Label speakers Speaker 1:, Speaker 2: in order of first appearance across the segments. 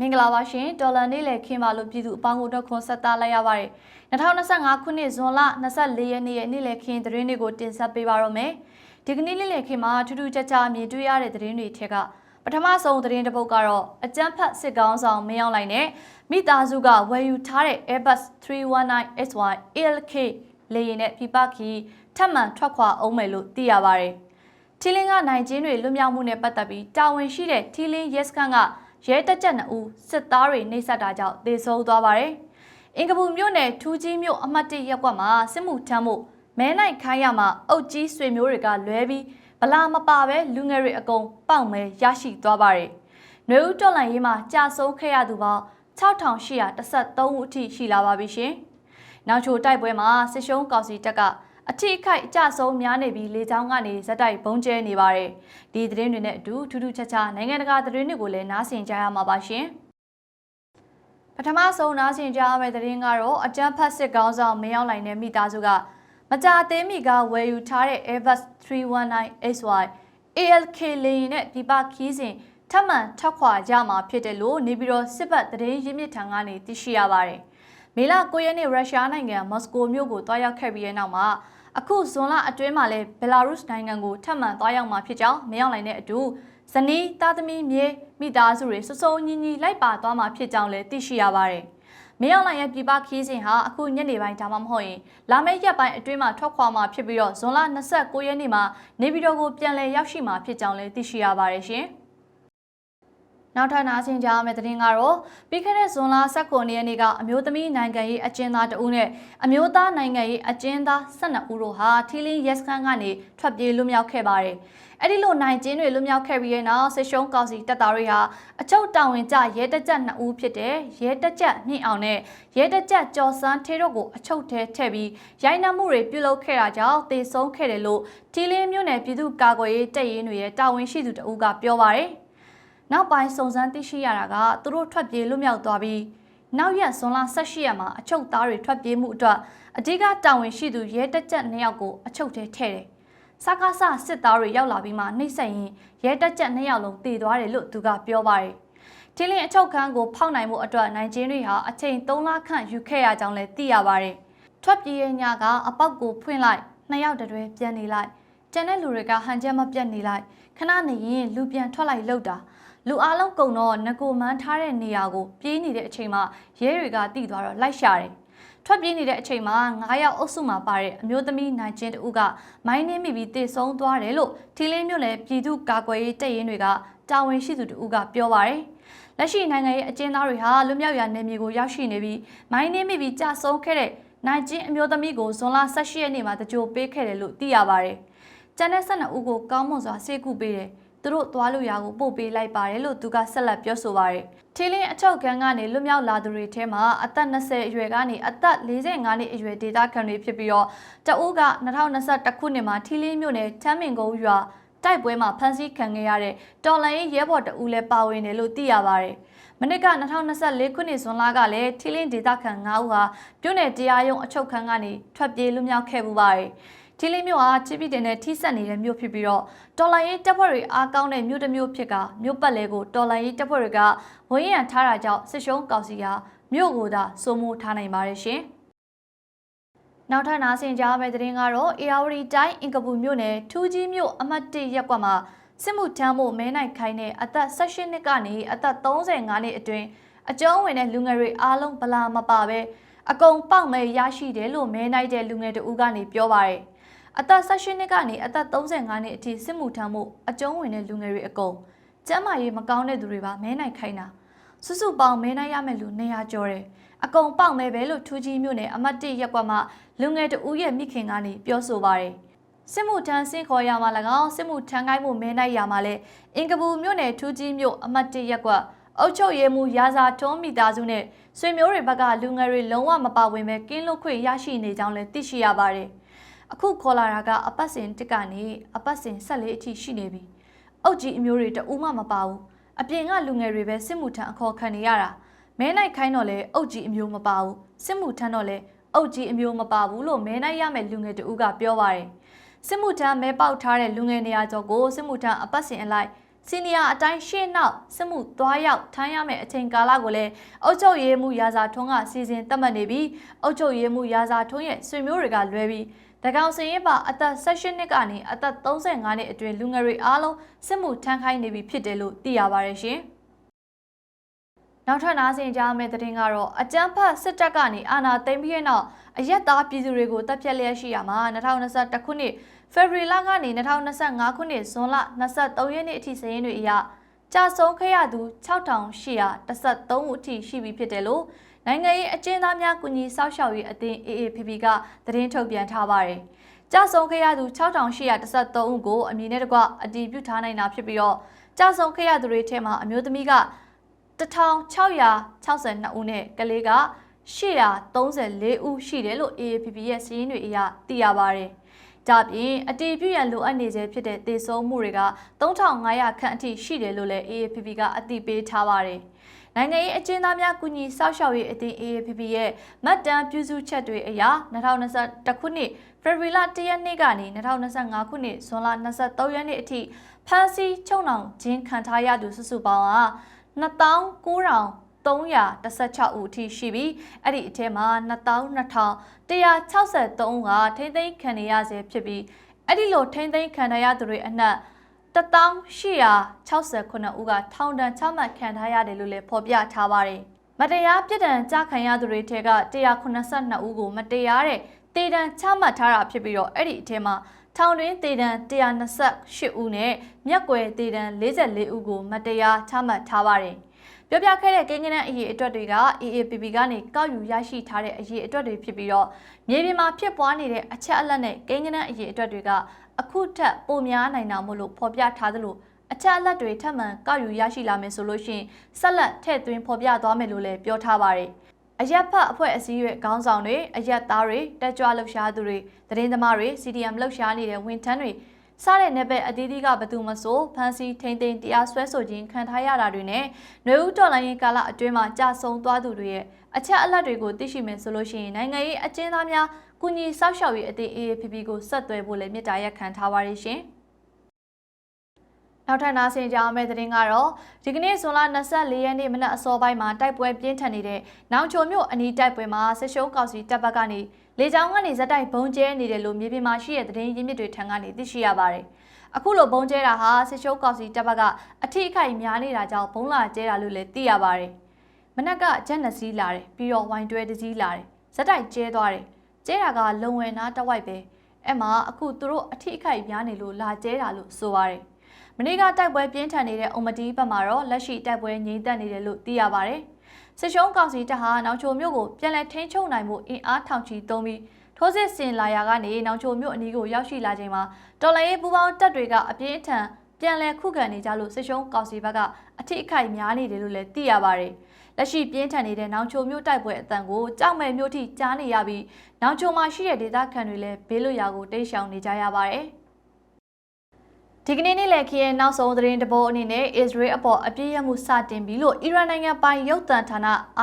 Speaker 1: မင်္ဂလာပါရှင်ဒေါ်လာနေ့လည်ခင်းပါလို့ပြည်သူအပေါင်းကိုတော့ခွန်ဆက်သားလိုက်ရပါတယ်2025ခုနှစ်ဇွန်လ24ရက်နေ့ရဲ့နေ့လည်ခင်းသတင်းတွေကိုတင်ဆက်ပေးပါရမယ်ဒီကနေ့နေ့လည်ခင်းမှာထူးထူးခြားခြားမြင်တွေ့ရတဲ့သတင်းတွေထက်ကပထမဆုံးသတင်းတစ်ပုဒ်ကတော့အကြမ်းဖက်စစ်ကောင်းဆောင်မင်းအောင်လှိုင်နဲ့မိသားစုကဝယ်ယူထားတဲ့ Airbus 319SY ALK လေယာဉ်နဲ့ပြပခီထပ်မံထွက်ခွာအောင်မယ်လို့သိရပါတယ်ထီလင်းကနိုင်ကျင်းတွေလွတ်မြောက်မှုနဲ့ပတ်သက်ပြီးတာဝန်ရှိတဲ့ထီလင်း Yes ခန့်က ရဲတက်ကြက်နှစ်ဦးစစ်သားတွေနှိပ်စက်တာကြောင့်သေဆုံးသွားပါတယ်။အင်ကပူမြို့နယ်ထူးကြီးမြို့အမှတ်၁ရပ်ကွက်မှာစစ်မှုထမ်းမှုမဲနိုင်ခိုင်းရမှာအုတ်ကြီးဆွေမျိုးတွေကလွဲပြီးဗလာမပါပဲလူငယ်တွေအကုန်ပေါက်မဲရရှိသွားပါတယ်။နှွေဦးတော်လန်ရေးမှာကြာဆုံးခဲ့ရသူပေါင်း6813ဦးအထိရှိလာပါပြီရှင်။နောက်ချိုတိုက်ပွဲမှာစစ်ရှုံးကောက်စီတက်က အထိအခိုက်အကျဆုံးများနေပြီးလေကြောင်းကနေဇက်တိုက်ဘုံကျဲနေပါတယ်။ဒီသတင်းတွေနဲ့အတူထူးထူးခြားခြားနိုင်ငံတကာသတင်းတွေကိုလည်းနားဆင်ကြရမှာပါရှင်။ပထမဆုံးနားဆင်ကြရမယ့်သတင်းကတော့အကြမ်းဖက်စစ်ကောင်းဆောင်မင်းအောင်လှိုင်နဲ့မိသားစုကမကြာသေးမီကဝယ်ယူထားတဲ့ Airbus 319SY ALK လေယာဉ်နဲ့ပြပခီးစဉ်ထပ်မံထပ်ခွာကြမှာဖြစ်တယ်လို့နေပြည်တော်စစ်ဘက်သတင်းရင်းမြစ်ထံကနေသိရှိရပါတယ်။မေလ9ရက်နေ့ရုရှားနိုင်ငံမော်စကိုမြို့ကိုတွားရောက်ခဲ့ပြီးတဲ့နောက်မှာ အခုဇွန်လအတွင်းမှာလည်းဘယ်လာရုစ်နိုင်ငံကိုထပ်မံသွားရောက်မှာဖြစ်ကြောင်းမင်းအောင်လှိုင်နဲ့အတူဇနီးသားသမီးမြေမိသားစုတွေစုစုံညီညီလိုက်ပါသွားမှာဖြစ်ကြောင်းလည်းသိရှိရပါတယ်။မင်းအောင်လှိုင်ရဲ့ပြည်ပခီးစဉ်ဟာအခုညနေပိုင်းဒါမှမဟုတ်ရင်လာမယ့်ရက်ပိုင်းအတွင်းမှာထွက်ခွာမှာဖြစ်ပြီးတော့ဇွန်လ29ရက်နေ့မှာနေပြည်တော်ကိုပြန်လည်ရောက်ရှိမှာဖြစ်ကြောင်းလည်းသိရှိရပါတယ်ရှင်။ နောက်ထပ်နားဆင်ကြရမယ့်သတင်းကတော့ပြီးခဲ့တဲ့ဇွန်လ19ရက်နေ့ကအမျိုးသမီးနိုင်ငံရေးအကျဉ်းသားတဦးနဲ့အမျိုးသားနိုင်ငံရေးအကျဉ်းသား12ဦးတို့ဟာထီလင်းရက်စခန်းကနေထွက်ပြေးလွတ်မြောက်ခဲ့ပါတယ်။အဲ့ဒီလိုနိုင်ကျင်းတွေလွတ်မြောက်ခဲ့ပြီးတဲ့နောက်စစ်ရှုံးကောင်စီတပ်သားတွေဟာအချုပ်တာဝန်ကျရဲတက်ကြ2ဦးဖြစ်တဲ့ရဲတက်ကြမြင့်အောင်နဲ့ရဲတက်ကြကျော်စန်းထေးတို့ကိုအချုပ်ထဲထည့်ပြီးရိုက်နှက်မှုတွေပြုလုပ်ခဲ့တာကြောင့်တေဆုံးခဲ့တယ်လို့ထီလင်းမြို့နယ်ပြည်သူ့ကာကွယ်ရေးတပ်ရင်းတွေရဲ့တာဝန်ရှိသူတဦးကပြောပါတယ်။ နောက်ပိုင်းစုံစမ်းသိရှိရတာကသူတို့ထွက်ပြေးလွတ်မြောက်သွားပြီးနောက်ရက်ဇွန်လ18ရက်မှာအချုပ်သားတွေထွက်ပြေးမှုအတွက်အဓိကတာဝန်ရှိသူရဲတက်ကြက်2ယောက်ကိုအချုပ်ထဲထည့်တယ်။စကားဆစစ်သားတွေရောက်လာပြီးမှနှိမ့်ဆက်ရင်ရဲတက်ကြက်2ယောက်လုံးတည်သွားတယ်လို့သူကပြောပါတယ်။ထင်းလင်းအချုပ်ခန်းကိုဖောက်နိုင်မှုအတွက်နိုင်ကျင်းတွေဟာအချိန်3လခန့်ယူခဲ့ရကြောင်းလည်းသိရပါတယ်။ထွက်ပြေးရညကအပေါက်ကိုဖွင့်လိုက်နှစ်ယောက်တည်းပြန်နေလိုက်ကျန်တဲ့လူတွေကဟန်ချက်မပြတ်နေလိုက်ခဏနေရင်လူပြန်ထွက်လိုက်လောက်တာ လူအားလုံးကုံတော့ငကိုမန်းထားတဲ့နေရာကိုပြေးနေတဲ့အချိန်မှာရဲတွေကတိသွားတော့လိုက်ရှာတယ်ထွက်ပြေးနေတဲ့အချိန်မှာ9ယောက်အုပ်စုမှာပါတဲ့အမျိုးသမီးနိုင်ချင်းတူကမိုင်းနှင်းမိပြီးတည်ဆုံးသွားတယ်လို့ထီလင်းမြို့နယ်ပြည်သူ့ကာကွယ်ရေးတပ်ရင်းတွေကတာဝန်ရှိသူတူကပြောပါတယ်လက်ရှိနိုင်ငံရဲ့အကျဉ်းသားတွေဟာလွတ်မြောက်ရာနယ်မြေကိုရောက်ရှိနေပြီးမိုင်းနှင်းမိပြီးကြဆုံးခဲ့တဲ့နိုင်ချင်းအမျိုးသမီးကိုဇွန်လ18ရက်နေ့မှာတကြိုပေးခဲ့တယ်လို့သိရပါတယ်။ကျန်တဲ့12ဦးကိုကောင်းမွန်စွာဆေးကုပေးတယ်။ သူတို့သွားလို့ရကိုပို့ပေးလိုက်ပါတယ်လို့သူကဆက်လက်ပြောဆိုပါတယ်။ထီလင်းအချုပ်ခန်းကနေလွတ်မြောက်လာသူတွေထဲမှာအသက်20အရွယ်ကနေအသက်45နှစ်အရွယ်ဒေသခံတွေဖြစ်ပြီးတော့တအုပ်က2021ခုနှစ်မှာထီလင်းမြို့နယ်ချမ်းမင်ကုန်းရွာတိုက်ပွဲမှာဖမ်းဆီးခံခဲ့ရတဲ့တော်လန်ရေးရဲဘော်တဦးလည်းပါဝင်တယ်လို့သိရပါတယ်။မနစ်က2024ခုနှစ်ဇွန်လကလည်းထီလင်းဒေသခံ9ဦးဟာမြို့နယ်တရားရုံးအချုပ်ခန်းကနေထွက်ပြေးလွတ်မြောက်ခဲ့ပူပါတယ်။ ထီလင်းမြို့ဟာချစ်ပြည်တင်နဲ့ထိဆက်နေတဲ့မြို့ဖြစ်ပြီးတော့တော်လိုင်းရေးတပ်ဖွဲ့တွေအားကောင်းတဲ့မြို့တစ်မြို့ဖြစ်ကမြို့ပတ်လဲကိုတော်လိုင်းရေးတပ်ဖွဲ့တွေကဝန်းရံထားတာကြောင့်စစ်ရှုံးကောင်စီဟာမြို့ကိုသာစိုးမိုးထားနိုင်ပါတယ်ရှင်။နောက်ထပ်နားဆင်ကြမယ့်သတင်းကတော့အေယာဝတီတိုင်းအင်ကပူမြို့နယ်ထူးကြီးမြို့အမှတ်၁ရပ်ကွက်မှာစစ်မှုထမ်းမှုမဲနိုင်ခိုင်းတဲ့အသက်18နှစ်ကနေအသက်35နှစ်အတွင်းအကျုံးဝင်တဲ့လူငယ်တွေအားလုံးဗလာမပါပဲအကုန်ပေါက်မဲရရှိတယ်လို့မဲနိုင်တဲ့လူငယ်တဦးကနေပြောပါရယ် အသက်18နှစ်ကနေအသက်35နှစ်အထိစစ်မှုထမ်းမှုအကျုံးဝင်တဲ့လူငယ်တွေအကုန်ကျန်းမာရေးမကောင်းတဲ့သူတွေပါမဲနိုင်ခိုင်းတာစုစုပေါင်းမဲနိုင်ရမယ့်လူ200ကျော်တယ်အကုန်ပေါက်မဲပဲလို့ထူးကြီးမြို့နယ်အမတ်1ရက်ကွက်မှာလူငယ်တဦးရဲ့မိခင်ကနေပြောဆိုပါတယ်စစ်မှုထမ်းဆင်းခေါ်ရမှာ၎င်းစစ်မှုထမ်းကိုင်းမှုမဲနိုင်ရမှာလဲအင်ကပူမြို့နယ်ထူးကြီးမြို့အမတ်1ရက်ကွက်အုတ်ချုပ်ရဲမှုရာဇာထွန်းမိသားစုနဲ့ဆွေမျိုးတွေဘက်ကလူငယ်တွေလုံးဝမပါဝင်ပဲကင်းလွတ်ခွင့်ရရှိနေကြောင်းလည်းသိရှိရပါတယ်။ အခုခေါ်လာတာကအပတ်စဉ်တစ်ကနေအပတ်စဉ်၁၄အထိရှိနေပြီအုတ်ကြီးအမျိုးတွေတအူးမှမပါဘူးအပြင်ကလူငယ်တွေပဲစစ်မှုထမ်းအခေါ်ခံနေရတာမဲနိုင်ခိုင်းတော့လဲအုတ်ကြီးအမျိုးမပါဘူးစစ်မှုထမ်းတော့လဲအုတ်ကြီးအမျိုးမပါဘူးလို့မဲနိုင်ရမယ့်လူငယ်တဦးကပြောပါတယ်စစ်မှုထမ်းမဲပေါက်ထားတဲ့လူငယ်နေရာကျော်ကိုစစ်မှုထမ်းအပတ်စဉ်အလိုက် စီနီယာအတိုင်းရှေ့နောက်စစ်မှုသွားရောက်ထမ်းရမယ့်အချိန်ကာလကိုလည်းအုပ်ချုပ်ရေးမှုရာဇာထွန်းကစီစဉ်သတ်မှတ်နေပြီးအုပ်ချုပ်ရေးမှုရာဇာထွန်းရဲ့ဆွေမျိုးတွေကလွဲပြီးတကောင်စင်ရင်ပါအသက်16နှစ်ကနေအသက်35နှစ်အတွင်းလူငယ်တွေအားလုံးစစ်မှုထမ်းခိုင်းနေပြီဖြစ်တယ်လို့သိရပါတယ်ရှင်။နောက်ထပ်နားဆင်ကြမယ့်သတင်းကတော့အကြမ်းဖက်စစ်တပ်ကနေအာဏာသိမ်းပြီးတဲ့နောက်အရက်သားပြည်သူတွေကိုတပ်ဖြတ်လျက်ရှိရမှာ2021ခုနှစ် ဖေဖော်ဝါရီလကနေ2025ခုနှစ်ဇွန်လ23ရက်နေ့အထိစာရင်းတွေအရကြာဆုံးခဲ့ရသူ6813ဦးအထိရှိပြီဖြစ်တယ်လို့နိုင်ငံရေးအကျဉ်းသားများကူညီစောင့်ရှောက်ရေးအသင်း AAPP ကသတင်းထုတ်ပြန်ထားပါတယ်။ကြာဆုံးခဲ့ရသူ6813ဦးကိုအမည်နဲ့တကွအတည်ပြုထားနိုင်တာဖြစ်ပြီးတော့ကြာဆုံးခဲ့ရသူတွေထဲမှာအမျိုးသမီးက1662ဦးနဲ့ကလေးက834ဦးရှိတယ်လို့ AAPP ရဲ့စာရင်းတွေအရသိရပါတယ်။ ဒါပြင်အတီးပြုရန်လိုအပ်နေစေဖြစ်တဲ့သေဆုံးမှုတွေက3500ခန့်အထိရှိတယ်လို့လည်း AAPP ကအသိပေးထားပါတယ်။နိုင်ငံရေးအကျဉ်းသားများကူညီစောင့်ရှောက်ရေးအသင်း AAPP ရဲ့မှတ်တမ်းပြုစုချက်တွေအရ2021ခုနှစ်ဖေဖော်ဝါရီလ1ရက်နေ့ကနေ2025ခုနှစ်ဇွန်လ23ရက်နေ့အထိဖမ်းဆီးချုပ်နှောင်ခြင်းခံထားရသူစုစုပေါင်းဟာ 29,316ဦးအထိရှိပြီးအဲ့ဒီအထဲမှာ22,163ဦးကထိမ့်သိမ်းခံရရဆဲဖြစ်ပြီးအဲ့ဒီလိုထိမ့်သိမ်းခံရသူတွေအနက်1869ဦးကထောင်ဒဏ်ချမှတ်ခံထားရတယ်လို့လည်းဖော်ပြထားပါတယ်။မတရားပြစ်ဒဏ်ကြခံရသူတွေထဲက182ဦးကိုမတရားတဲ့တေဒဏ်ချမှတ်ထားတာဖြစ်ပြီးတော့အဲ့ဒီအထဲမှာထောင်တွင်းတေဒဏ်128ဦးနဲ့မြက်ွယ်တေဒဏ်44ဦးကိုမတရားချမှတ်ထားပါတယ်။ ပြောပြခဲ့တဲ့ကိန်းဂဏန်းအရေးအတွက်တွေက AAPP ကနေကောက်ယူရရှိထားတဲ့အရေးအတွက်တွေဖြစ်ပြီးတော့မြေပြင်မှာဖြစ်ပွားနေတဲ့အချက်အလက်နဲ့ကိန်းဂဏန်းအရေးအတွက်တွေကအခုထက်ပိုများနိုင်တာမို့လို့ဖော်ပြထားသလိုအချက်အလက်တွေထပ်မံကောက်ယူရရှိလာမယ်ဆိုလို့ရှိရင်ဆက်လက်ထည့်သွင်းဖော်ပြသွားမယ်လို့လည်းပြောထားပါတယ်။အရက်ဖတ်အဖွဲ့အစည်းရဲ့ခေါင်းဆောင်တွေအရက်သားတွေတက်ကြွလှုပ်ရှားသူတွေသတင်းသမားတွေ CDM လှုပ်ရှားနေတဲ့ဝန်ထမ်းတွေ စတဲ့နယ်ပယ်အသီးသီးကဘသူမဆိုဖမ်းဆီးထိန်းသိမ်းတရားစွဲဆိုခြင်းခံထားရတာတွေနဲ့နှွေဦးတော်လိုင်းရင်ကာလအတွင်းမှာကြာဆုံးသွားသူတွေရဲ့အချက်အလက်တွေကိုသိရှိမယ်ဆိုလို့ရှိရင်နိုင်ငံရေးအကျဉ်းသားများကုညီစောက်ရှောက်ရေးအသင်း AAPP ကိုဆက်သွယ်ဖို့လည်းမြစ်တာရက်ခံထားပါရရှင်။ နောက်ထပ်နားဆင်ကြအောင်မယ့်သတင်းကတော့ဒီကနေ့ဇွန်လ24ရက်နေ့မနက်အစောပိုင်းမှာတိုက်ပွဲပြင်းထန်နေတဲ့နောင်ချိုမြို့အနီးတိုက်ပွဲမှာဆစ်ရှုံးကောက်စီတပ်ဘက်ကနေလေကြောင်းကနေဇက်တိုက်ဘုံကျဲနေတယ်လို့မြေပြင်မှာရှိတဲ့သတင်းရင်းမြစ်တွေထံကနေသိရှိရပါတယ်။အခုလိုဘုံကျဲတာဟာဆစ်ရှုံးကောက်စီတပ်ဘက်ကအထိအခိုက်များနေတာကြောင့်ဘုံလာကျဲတာလို့လည်းသိရပါတယ်။မနက်ကဂျက်နစီးလာတယ်ပြီးတော့ဝိုင်တွဲတစည်းလာတယ်ဇက်တိုက်ကျဲသွားတယ်ကျဲတာကလုံဝယ်နာတဝိုက်ပဲအဲ့မှာအခုသူတို့အထိအခိုက်များနေလို့လာကျဲတာလို့ဆိုပါတယ်။ မနေ့ကတိုက်ပွဲပြင်းထန်နေတဲ့အုံမတီးဘက်မှာတော့လက်ရှိတိုက်ပွဲငြိမ်သက်နေတယ်လို့သိရပါဗျ။စစ်ရှုံးကောင်စီတပ်ဟာနောင်ချိုမြို့ကိုပြန်လည်ထိန်းချုပ်နိုင်မှုအင်အားထောင်ချီသုံးပြီးထိုးစစ်ဆင်လာရာကနေနောင်ချိုမြို့အနီးကိုရောက်ရှိလာချိန်မှာတော်လိုင်းရေးပူးပေါင်းတပ်တွေကအပြင်းအထန်ပြန်လည်ခုခံနေကြလို့စစ်ရှုံးကောင်စီဘက်ကအထိအခိုက်များနေတယ်လို့လည်းသိရပါဗျ။လက်ရှိပြင်းထန်နေတဲ့နောင်ချိုမြို့တိုက်ပွဲအတန်ကိုကြောက်မဲ့မြို့ထိကြားနေရပြီးနောင်ချိုမှာရှိတဲ့ဒေသခံတွေလည်းဘေးလွတ်ရာကိုတိတ်ရှောင်နေကြရပါတယ်။ ဒီကနေ့နေ့လည်ခရဲ့နောက်ဆုံးသတင်းတပိုးအနေနဲ့အစ္စရေးအပေါ်အပြည့်ရမှုစတင်ပြီလို့အီရန်နိုင်ငံပိုင်ရုပ်သံဌာန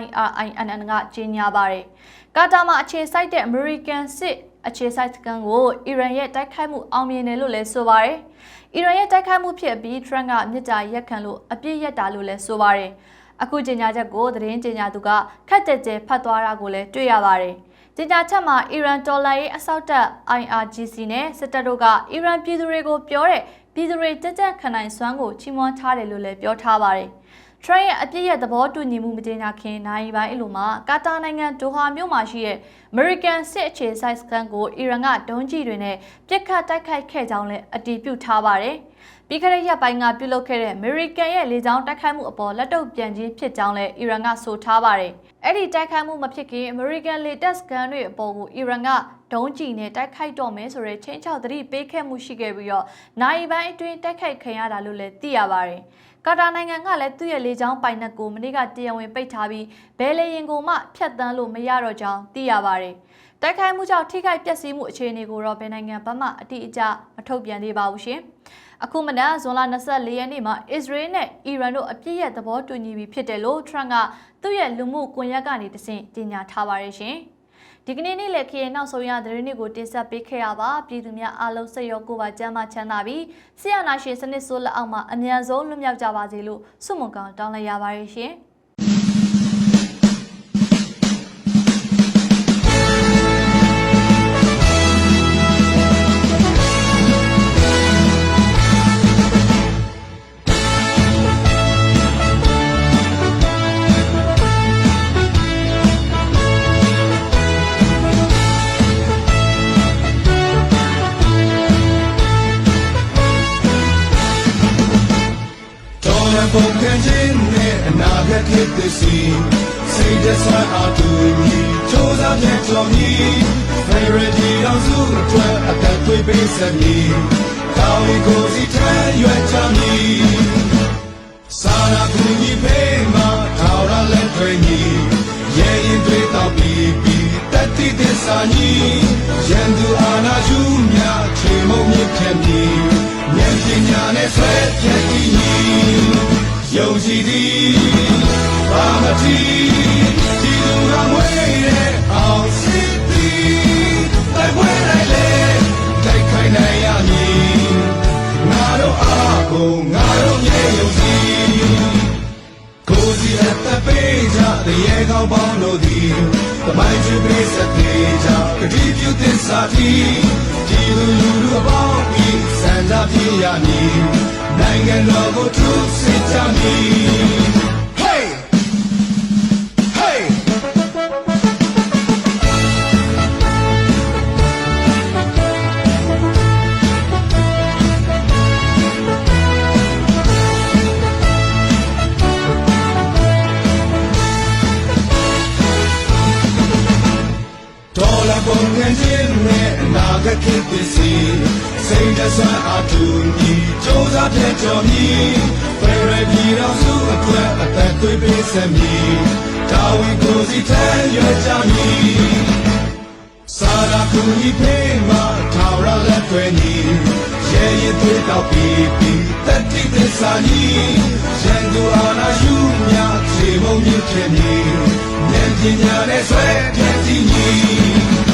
Speaker 1: IRINN ကကြေညာပါတယ်။ကာတာမှာအခြေစိုက်တဲ့ American စစ်အခြေစိုက်စကန်ကိုအီရန်ရဲ့တိုက်ခိုက်မှုအောင်မြင်တယ်လို့လည်းဆိုပါတယ်။အီရန်ရဲ့တိုက်ခိုက်မှုဖြစ်ပြီး Trump ကမြစ်တာရက်ခံလို့အပြည့်ရက်တာလို့လည်းဆိုပါတယ်။အခုကြေညာချက်ကိုသတင်းကြေညာသူကခက်ကြဲကြဲဖတ်သွားတာကိုလည်းတွေ့ရပါတယ်။ကြေညာချက်မှာအီရန်ဒေါ်လာရေးအဆောက်တပ် IRGC နဲ့စစ်တပ်တို့ကအီရန်ပြည်သူတွေကိုပြောတဲ့ ပြည်သူတွေတက်ကြခံနိုင်စွမ်းကိုချီးမွမ်းထားတယ်လို့လည်းပြောထားပါတယ်။ Trump ရဲ့အပြစ်ရဲ့သဘောတူညီမှုမကြေညာခင်နိုင်ပိုင်းအလိုမှာကာတာနိုင်ငံဒိုဟာမြို့မှာရှိတဲ့ American စစ်အခြေစိုက်စခန်းကိုအီရန်ကဒုံးကျည်တွေနဲ့ပစ်ခတ်တိုက်ခိုက်ခဲ့ကြောင်းလည်းအတည်ပြုထားပါတယ်။ ပြီးခဲ့တဲ့ရက်ပိုင်းကပြုလုပ်ခဲ့တဲ့ American ရဲ့လေကြောင်းတိုက်ခိုက်မှုအပေါ်လက်တုပ်ပြန်ခြင်းဖြစ်ကြောင်းလည်းအီရန်ကဆိုထားပါတယ်။အဲ့ဒီတိုက်ခိုက်မှုမဖြစ်ခင် American လေတပ်စခန်းတွေအပေါ်ကိုအီရန်ကဒုံးကျည်နဲ့တိုက်ခိုက်တော့မယ်ဆိုတဲ့ချင်းချောက်သတိပေးခဲ့မှုရှိခဲ့ပြီးတော့နိုင်ပိုင်းအတွင်းတိုက်ခိုက်ခံရတာလို့လည်းသိရပါတယ်။ကာတာနိုင်ငံကလည်းသူ့ရဲ့လေကြောင်းပိုင်နက်ကိုမနေ့ကတရားဝင်ပိတ်ထားပြီးဘယ်လေရင်ကိုမှဖျက်ဆီးလို့မရတော့ကြောင်းသိရပါတယ်။ တိုက်ခိုက်မှုကြောင့်ထိခိုက်ပျက်စီးမှုအခြေအနေကိုတော့ဘယ်နိုင်ငံဘက်မှအတိအကျမထုတ်ပြန်သေးပါဘူးရှင်။အခုမနက်ဇွန်လ24ရက်နေ့မှာအစ္စရေးနဲ့အီရန်တို့အပြစ်ရဲ့သဘောတူညီပြီးဖြစ်တယ်လို့ထရန့်ကသူ့ရဲ့လူမှုကွန်ရက်ကနေတဆင့်ကြေညာထားပါတယ်ရှင်။ဒီကနေ့နေ့လည်ခရင်နောက်ဆုံးရသတင်းတွေကိုတင်ဆက်ပေးခဲ့ရပါပြည်သူများအားလုံးစိတ်ရောကိုယ်ပါကျန်းမာချမ်းသာပြီးဆရာနာရှင်စနစ်ဆိုးလက်အောက်မှာအမြန်ဆုံးလွတ်မြောက်ကြပါစေလို့ဆုမွန်ကောင်းတောင်းလိုက်ရပါတယ်ရှင်။
Speaker 2: တော်ရပုံခံခြင်းနဲ့အနာဂတ်ဖြစ်သည်စီစိတ်တဆွမ်းအားတူညီချိုးစားပြန်တော်မီဖေရဒီအောင်စုအတွက်အသက်သွေးပေးစမည်ကောင်းရင်ကိုယ်စီထမ်းရွက်ချမည်စာနာကူညီပေးမှာထောက်ရလက်တွေညီရဲ့ရင်တွေတော့ပြီးပြီးတတိသစ္စာညီရန်သူအာနာယူမြချေမုံမြင့်ဖြစ်မည် ဉာဏ်ပညာနဲ့ဆွဲပြည့်တည်ညီယုံကြည်သည်ဘာမတိဒီလူကမွေးတဲ့အောင်စစ်သည်တိုက်ပွဲလိုက်လေတိုက်ခိုင်းနိုင်ရမည်ငါတို့အားကိုငါတို့မြေယုံကြည် ကိုယ်စီအသက်ပေးကြတဲ့ရေကောင်းပေါင်းတို့သည်တမိုင်းချွေပေးစတဲ့ကြကတိပြုသစ္စာတီဒီလူလူတို့အပေါင်းဤစံသာပြေရမည်နိုင်ငံတော်ကိုထုစစ်ကြမည် နာဂတ်ဖြစ်သည်စီစိတ်တဆွမ်းအားတူညီစူးစမ်းပြည့်ကျော်မည်ဖရဒီတော်စုအတွက်အသက်သွေးပေးစမည်တာဝန်ကိုစီထမ်းရွက်ကြမည်စာရာကူညီပေးမှာထာဝရလက်တွေညီရဲ့ရင်သွေးတောက်ပြီးပြီးတတိသစ္စာညီရန်သူအာနာယူမြခြေမုံမြင့်ဖြစ်မည်ဉာဏ်ပညာနဲ့ဆွဲပြည့်တည်ညီ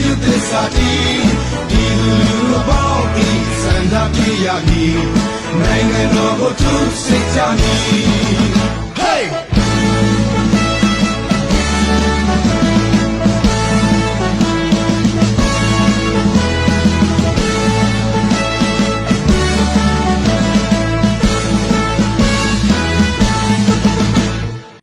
Speaker 2: ပြုသစ္စာတီဒီလူလူအပေါင်းဤစံသာပြရမည်နိုင်ငံတော်ကိုသူစစ်ကြမည်